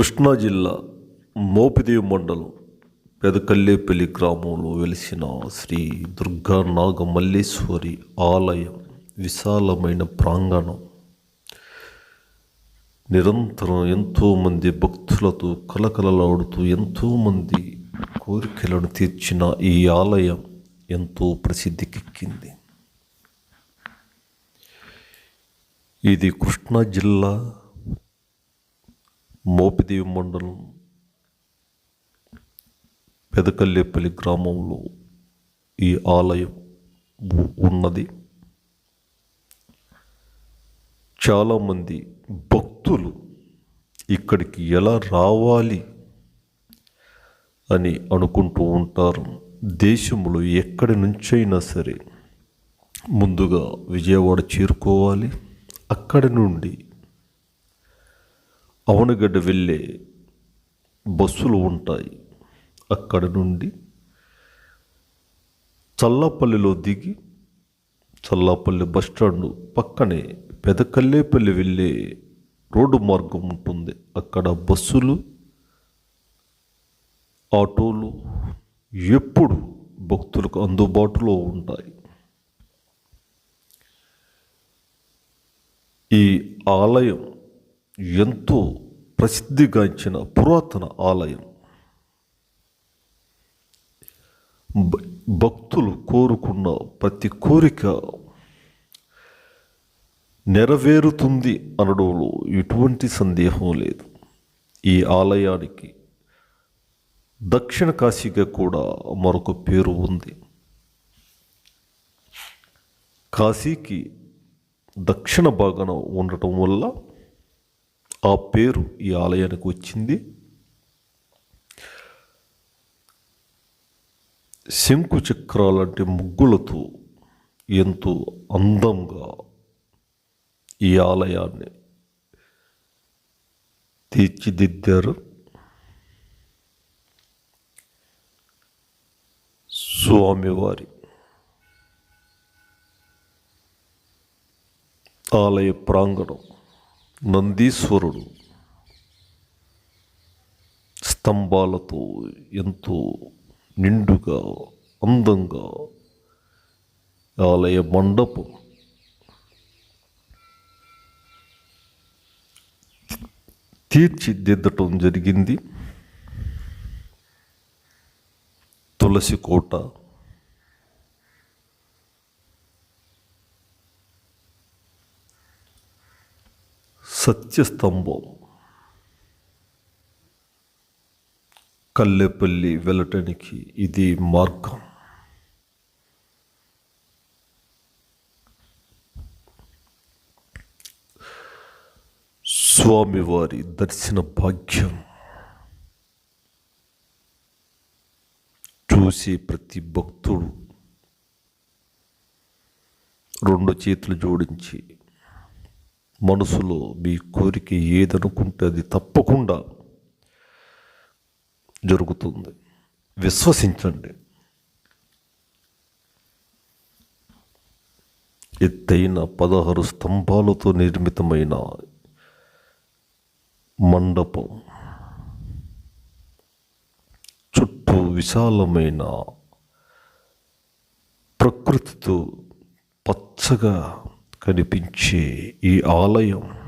కృష్ణా జిల్లా మోపిదేవి మండలం పెదకల్లేపల్లి గ్రామంలో వెలిసిన శ్రీ దుర్గా నాగమల్లేశ్వరి ఆలయం విశాలమైన ప్రాంగణం. నిరంతరం ఎంతోమంది భక్తులతో కలకలలాడుతూ ఎంతోమంది కోరికలను తీర్చిన ఈ ఆలయం ఎంతో ప్రసిద్ధికెక్కింది. ఇది కృష్ణా జిల్లా మోపిదేవి మండలం పెదకల్లేపల్లి గ్రామంలో ఈ ఆలయం ఉన్నది. చాలామంది భక్తులు ఇక్కడికి ఎలా రావాలి అని అనుకుంటూ ఉంటారు. దేశంలో ఎక్కడి నుంచైనా సరే ముందుగా విజయవాడ చేరుకోవాలి. అక్కడి నుండి అవనగడ్డ వెళ్ళే బస్సులు ఉంటాయి. అక్కడ నుండి చల్లాపల్లిలో దిగి చల్లాపల్లి బస్టాండ్ పక్కనే పెదకల్లేపల్లి వెళ్ళే రోడ్డు మార్గం ఉంటుంది. అక్కడ బస్సులు ఆటోలు ఎప్పుడు భక్తులకు అందుబాటులో ఉంటాయి. ఈ ఆలయం ఎంతో ప్రసిద్ధిగాంచిన పురాతన ఆలయం. భ- భక్తులు కోరుకున్న ప్రతి కోరిక నెరవేరుతుంది అనడంలో ఎటువంటి సందేహం లేదు. ఈ ఆలయానికి దక్షిణ కాశీగా కూడా మరొక పేరు ఉంది. కాశీకి దక్షిణ భాగాన ఉండటం వల్ల ఆ పేరు ఈ ఆలయానికి వచ్చింది. శంకు చక్రాలంటే ముగ్గులతో ఎంతో అందంగా ఈ ఆలయాన్ని తీర్చిదిద్దారు. స్వామివారి ఆలయ ప్రాంగణం నందీశ్వరుడు స్తంభాలతో ఎంతో నిండుగా అందంగా ఆలయ మండపం తీర్చిదిద్దటం జరిగింది. తులసి కోట సత్యస్తంభం. కల్లెపల్లి వెళ్ళటానికి ఇది మార్గం. స్వామివారి దర్శన భాగ్యం. చూసే ప్రతి భక్తుడు రెండు చేతులు జోడించి మనసులో మీ కోరిక ఏదనుకుంటే అది తప్పకుండా జరుగుతుంది. విశ్వసించండి. ఎత్తైన పదహారు స్తంభాలతో నిర్మితమైన మండపం చుట్టూ విశాలమైన ప్రకృతితో పచ్చగా కనిపించే ఈ ఆలయం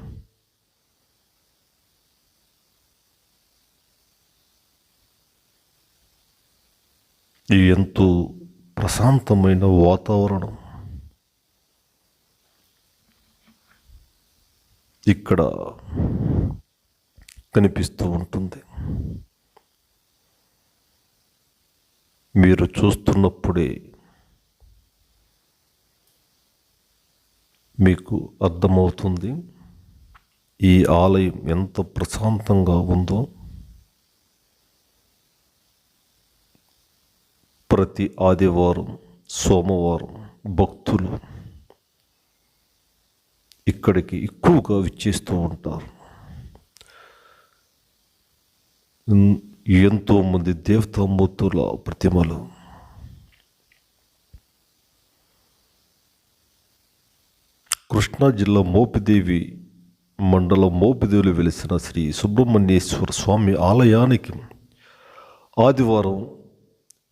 ఈ ఎంతో ప్రశాంతమైన వాతావరణం. ఇక్కడ కనిపిస్తూ ఉంటుంది. మీరు చూస్తున్నప్పుడే మీకు అర్థమవుతుంది. ఈ ఆలయం ఎంత ప్రశాంతంగా ఉందో. ప్రతి ఆదివారం సోమవారం భక్తులు ఇక్కడికి ఎక్కువగా విచ్చేస్తూ ఉంటారు. ఎంతోమంది దేవతామూర్తుల ప్రతిమలు కృష్ణా జిల్లా మోపిదేవి మండలం మోపిదేవిలో వెలిసిన శ్రీ సుబ్రహ్మణ్యేశ్వర స్వామి ఆలయానికి ఆదివారం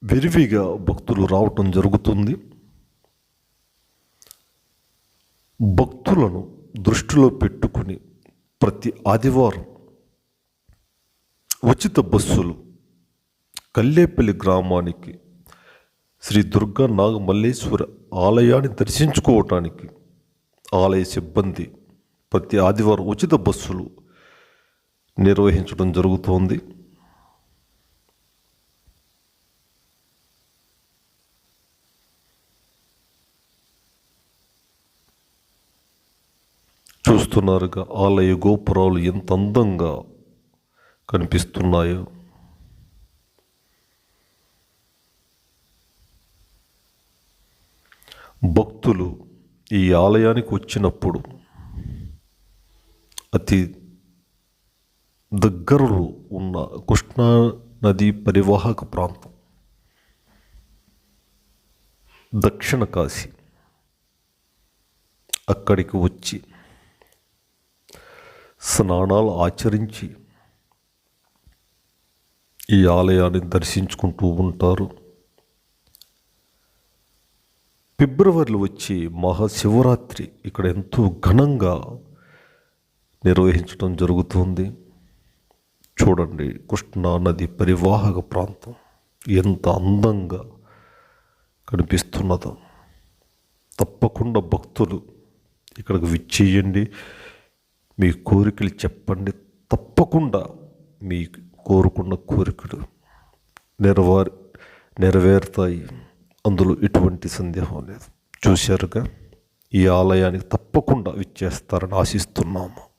విరివిగా భక్తులు రావటం జరుగుతుంది. భక్తులను దృష్టిలో పెట్టుకుని ప్రతి ఆదివారం ఉచిత బస్సులు కల్లేపల్లి గ్రామానికి శ్రీ దుర్గా నాగమల్లేశ్వర ఆలయాన్ని దర్శించుకోవటానికి ఆలయ సిబ్బంది ప్రతి ఆదివారం ఉచిత బస్సులు నిర్వహించడం జరుగుతోంది. చూస్తున్నారుగా ఆలయ గోపురాలు ఎంత అందంగా కనిపిస్తున్నాయో. భక్తులు ఈ ఆలయానికి వచ్చినప్పుడు అతి దగ్గరలో ఉన్న కృష్ణా నది పరివాహక ప్రాంతం దక్షిణ కాశీ అక్కడికి వచ్చి స్నానాలు ఆచరించి ఈ ఆలయాన్ని దర్శించుకుంటూ ఉంటారు. ఫిబ్రవరిలో వచ్చి మహాశివరాత్రి ఇక్కడ ఎంతో ఘనంగా నిర్వహించడం జరుగుతుంది. చూడండి కృష్ణా నది పరివాహక ప్రాంతం ఎంత అందంగా కనిపిస్తున్నదో. తప్పకుండా భక్తులు ఇక్కడికి విచ్చేయండి. మీ కోరికలు చెప్పండి. తప్పకుండా మీ కోరుకున్న కోరికలు నెరవేర్ నెరవేరుతాయి. అందులో ఎటువంటి సందేహం లేదు. చూశారుగా ఈ ఆలయానికి తప్పకుండా విచ్చేస్తారని ఆశిస్తున్నాము.